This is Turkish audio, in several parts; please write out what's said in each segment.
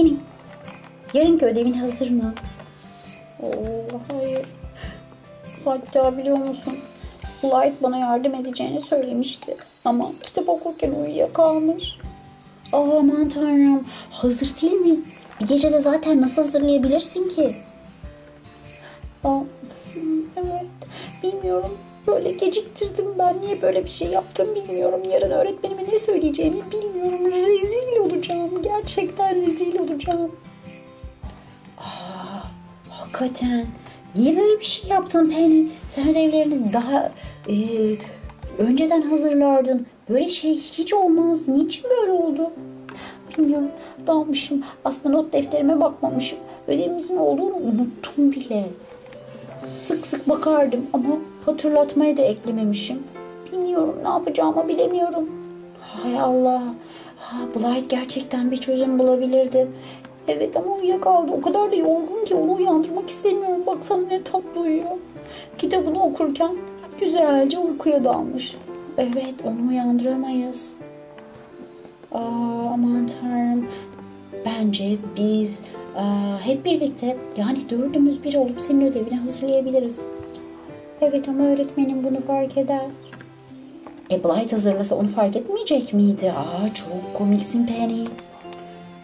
Penny, yarınki ödevin hazır mı? Oo, hayır. Hatta biliyor musun? Light bana yardım edeceğini söylemişti. Ama kitap okurken uyuyakalmış. Aman tanrım. Hazır değil mi? Bir gecede zaten nasıl hazırlayabilirsin ki? Aa, evet. Bilmiyorum. Böyle geciktirdim ben. Niye böyle bir şey yaptım bilmiyorum. Yarın öğretmenime ne söyleyeceğimi bilmiyorum. Rezil olacağım. Gerçekten rezil olacağım. Aa, hakikaten. Niye böyle bir şey yaptın Penny? Sen ödevlerini daha e, önceden hazırlardın. Böyle şey hiç olmaz. Niçin böyle oldu? Bilmiyorum. Dalmışım. Aslında not defterime bakmamışım. Ödevimizin olduğunu unuttum bile. Sık sık bakardım ama hatırlatmayı da eklememişim. Bilmiyorum ne yapacağımı bilemiyorum. Hay Allah. Ha, Blight gerçekten bir çözüm bulabilirdi. Evet ama uyuyakaldı. O kadar da yorgun ki onu uyandırmak istemiyorum. Baksana ne tatlı uyuyor. Kitabını okurken güzelce uykuya dalmış. Evet onu uyandıramayız. Aa, aman tanrım. Bence biz hep birlikte yani dördümüz bir olup senin ödevini hazırlayabiliriz. Evet ama öğretmenim bunu fark eder. E Blight hazırlasa onu fark etmeyecek miydi? Aa çok komiksin Penny.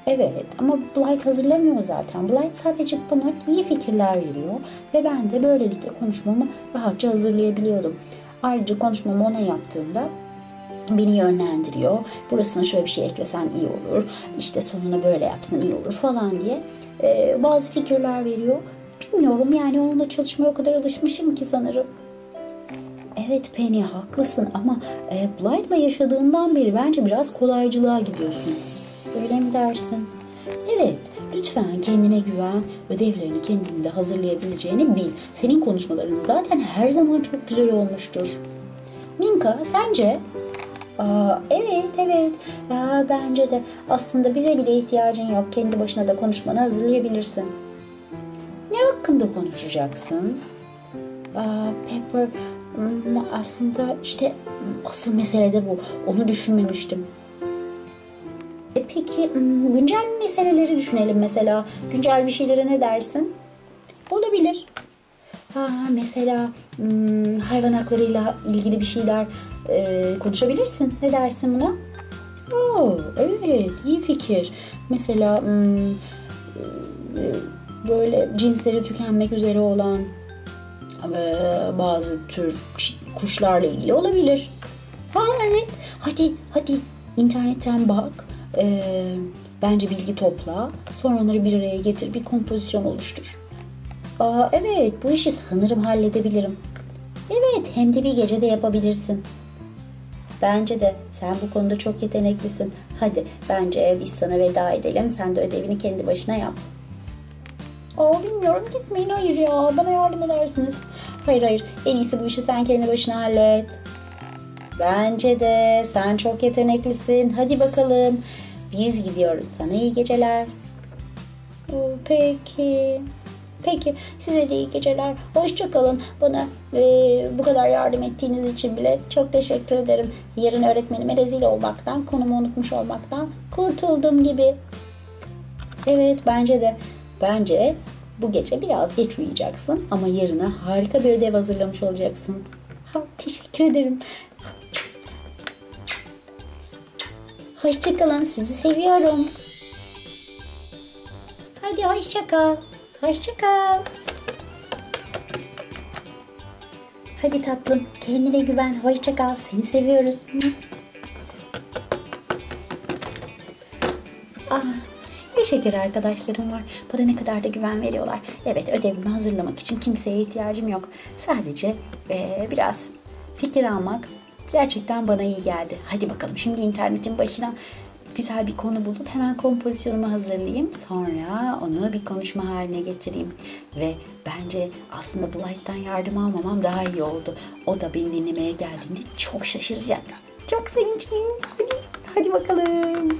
Evet ama Blight hazırlamıyor zaten. Blight sadece bana iyi fikirler veriyor ve ben de böylelikle konuşmamı rahatça hazırlayabiliyordum. Ayrıca konuşmamı ona yaptığımda beni yönlendiriyor. Burasına şöyle bir şey eklesen iyi olur. İşte sonuna böyle yapsan iyi olur falan diye ee, bazı fikirler veriyor. Bilmiyorum yani onunla çalışmaya o kadar alışmışım ki sanırım. Evet Penny haklısın ama e, Blight'la yaşadığından beri bence biraz kolaycılığa gidiyorsun. Öyle mi dersin? Evet, lütfen kendine güven, ödevlerini kendinde hazırlayabileceğini bil. Senin konuşmaların zaten her zaman çok güzel olmuştur. Minka, sence? Aa, evet, evet. Aa, bence de aslında bize bile ihtiyacın yok. Kendi başına da konuşmanı hazırlayabilirsin. Ne hakkında konuşacaksın? Aa, Pepper, hmm, aslında işte asıl mesele de bu. Onu düşünmemiştim. E peki hmm, güncel meseleleri düşünelim mesela. Güncel bir şeylere ne dersin? Olabilir. Ha, mesela hmm, hayvan haklarıyla ilgili bir şeyler e, konuşabilirsin. Ne dersin buna? Oo, evet iyi fikir. Mesela hmm, böyle cinsleri tükenmek üzere olan e, bazı tür kuşlarla ilgili olabilir. Ha evet. Hadi hadi internetten bak. E, bence bilgi topla. Sonra onları bir araya getir. Bir kompozisyon oluştur. Aa, evet bu işi sanırım halledebilirim. Evet hem de bir gecede yapabilirsin. Bence de sen bu konuda çok yeteneklisin. Hadi bence biz sana veda edelim. Sen de ödevini kendi başına yap. Aa bilmiyorum gitmeyin hayır ya bana yardım edersiniz. Hayır hayır en iyisi bu işi sen kendi başına hallet. Bence de sen çok yeteneklisin. Hadi bakalım. Biz gidiyoruz. Sana iyi geceler. Peki. Peki size de iyi geceler. Hoşçakalın. Bana e, bu kadar yardım ettiğiniz için bile çok teşekkür ederim. Yarın öğretmenime rezil olmaktan, konumu unutmuş olmaktan kurtuldum gibi. Evet bence de. Bence bu gece biraz geç uyuyacaksın ama yarına harika bir ödev hazırlamış olacaksın. Ha, teşekkür ederim. Hoşçakalın. Sizi seviyorum. Hadi hoşçakal. Hoşçakal. Hadi tatlım. Kendine güven. Hoşçakal. Seni seviyoruz. Ah, ne arkadaşlarım var. Bana ne kadar da güven veriyorlar. Evet ödevimi hazırlamak için kimseye ihtiyacım yok. Sadece ee, biraz fikir almak gerçekten bana iyi geldi. Hadi bakalım şimdi internetin başına güzel bir konu bulup hemen kompozisyonumu hazırlayayım. Sonra onu bir konuşma haline getireyim. Ve bence aslında Blight'tan yardım almamam daha iyi oldu. O da beni dinlemeye geldiğinde çok şaşıracak. Çok sevinçliyim. Hadi, hadi bakalım.